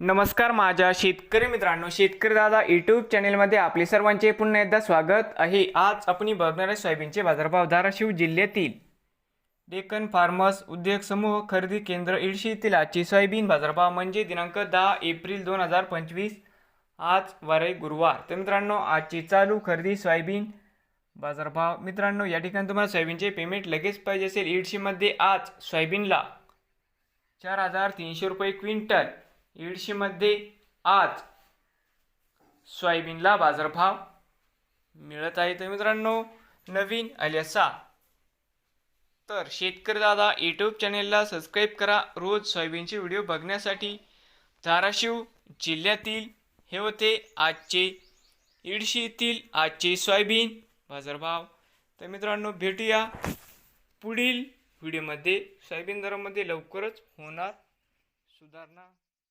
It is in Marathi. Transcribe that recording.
नमस्कार माझ्या शेतकरी मित्रांनो शेतकरी दादा यूट्यूब चॅनेलमध्ये आपले सर्वांचे पुन्हा एकदा स्वागत आहे. आज आपण बघणार आहे सोयाबीनचे बाजारभाव धाराशिव जिल्ह्यातील डेक्कन फार्मर्स उद्योग समूह खरेदी केंद्र इडशी येथील आजची सोयाबीन बाजारभाव म्हणजे दिनांक दहा एप्रिल दोन हजार पंचवीस आज वारे गुरुवार. तर मित्रांनो आजची चालू खरेदी सोयाबीन बाजारभाव. मित्रांनो या ठिकाणी तुम्हाला सोयाबीनचे पेमेंट लगेच पाहिजे असेल. इडशीमध्ये आज सोयाबीनला चार हजार तीनशे रुपये क्विंटल इडशीमध्ये आज सोयाबीनला बाजारभाव मिळत आहे. तर मित्रांनो नवीन आले तर शेतकरी दादा यूट्यूब चॅनेलला सबस्क्राईब करा. रोज सोयाबीनचे व्हिडिओ बघण्यासाठी धाराशिव जिल्ह्यातील हे होते आजचे इडशी येथील आजचे सोयाबीन बाजारभाव. तर मित्रांनो भेटूया पुढील व्हिडिओमध्ये सोयाबीन दरामध्ये लवकरच होणार सुधारणा